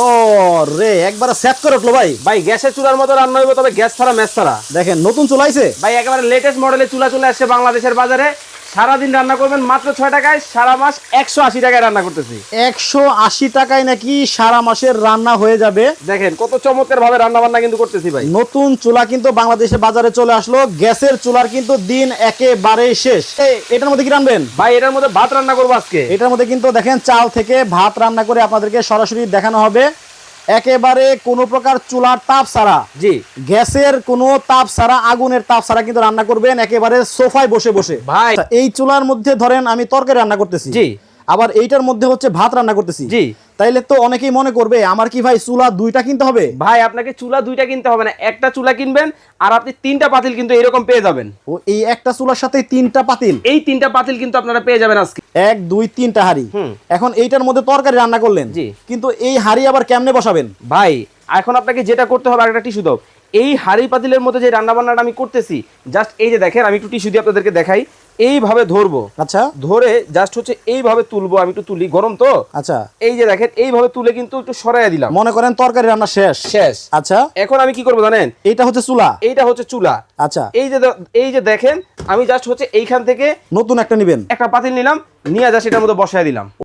ও রে একবার সেট করে উঠল ভাই। ভাই গ্যাসের চুলার মতো রান্না হইব তবে গ্যাস ছাড়া ম্যাচ ছাড়া। দেখেন নতুন চুলাইছে ভাই একেবারে লেটেস্ট মডেলের চুলা চলে আসছে বাংলাদেশের বাজারে। সারাদিন রান্না করবেন মাত্র ছয় টাকায় সারা মাস একশো আশি টাকায় রান্না করতেছি। একশো আশি টাকায় নাকি সারা মাসের রান্না হয়ে যাবে। দেখেন কত চমৎকার ভাবে রান্না বান্না কিন্তু করতেছি ভাই। নতুন চুলা কিন্তু বাংলাদেশের বাজারে চলে আসলো গ্যাসের চুলার কিন্তু দিন একেবারেই শেষ। এটার মধ্যে কি রানবেন? ভাই এটার মধ্যে ভাত রান্না করব আজকে। এটার মধ্যে কিন্তু দেখেন চাল থেকে ভাত রান্না করে আপনাদেরকে সরাসরি দেখানো হবে। একেবারে কোনো প্রকার চুলার তাপ ছাড়া জি। গ্যাসের কোনো তাপ ছাড়া আগুনের তাপ ছাড়া কিন্তু রান্না করবেন একেবারে সোফায় বসে বসে। ভাই। আচ্ছা, এই চুলার মধ্যে ধরেন আমি তরকারি রান্না করতেছি। জি। আবার এইটার মধ্যে হচ্ছে ভাত রান্না করতেছি। জি। তাইলে তো অনেকেই মনে করবে আমার কি ভাই চুলা দুইটা কিনতে হবে? ভাই আপনাকে চুলা দুইটা কিনতে হবে না একটা চুলা কিনবেন আর আপনি তিনটা পাতিল কিন্তু এরকম পেয়ে যাবেন। ও এই একটা চুলার সাথে তিনটা পাতিল? এই তিনটা পাতিল কিন্তু আপনারা পেয়ে যাবেন আজকে। এক দুই তিনটা হাড়ি। এখন এইটার মধ্যে তরকারি রান্না করলেন। জি। কিন্তু এই হাড়ি আবার কেমনে বসাবেন? ভাই এখন আপনাকে যেটা করতে হবে একটা টিস্যু দাও। এই হাড়ি পাতিলের মধ্যে যে রান্না বান্নাটা আমি করতেছি জাস্ট এই যে দেখেন আমি একটু টিস্যু দিয়ে আপনাদেরকে দেখাই। এইভাবে ধরবো। আচ্ছা। ধরে জাস্ট হচ্ছে এইভাবে তুলবো আমি একটু তুলি। গরম তো? আচ্ছা। এই যে দেখেন এইভাবে তুলে কিন্তু একটু সরাইয়া দিলাম। মনে করেন তরকারি রান্না শেষ। শেষ। আচ্ছা। এখন আমি কি করব জানেন? এইটা হচ্ছে চুলা। এইটা হচ্ছে চুলা। আচ্ছা। এই যে এই যে দেখেন আমি জাস্ট হচ্ছে এইখান থেকে নতুন একটা নিবেন। একটা পাতিল নিলাম নিয়ে যা সেটার মধ্যে বসায় দিলাম।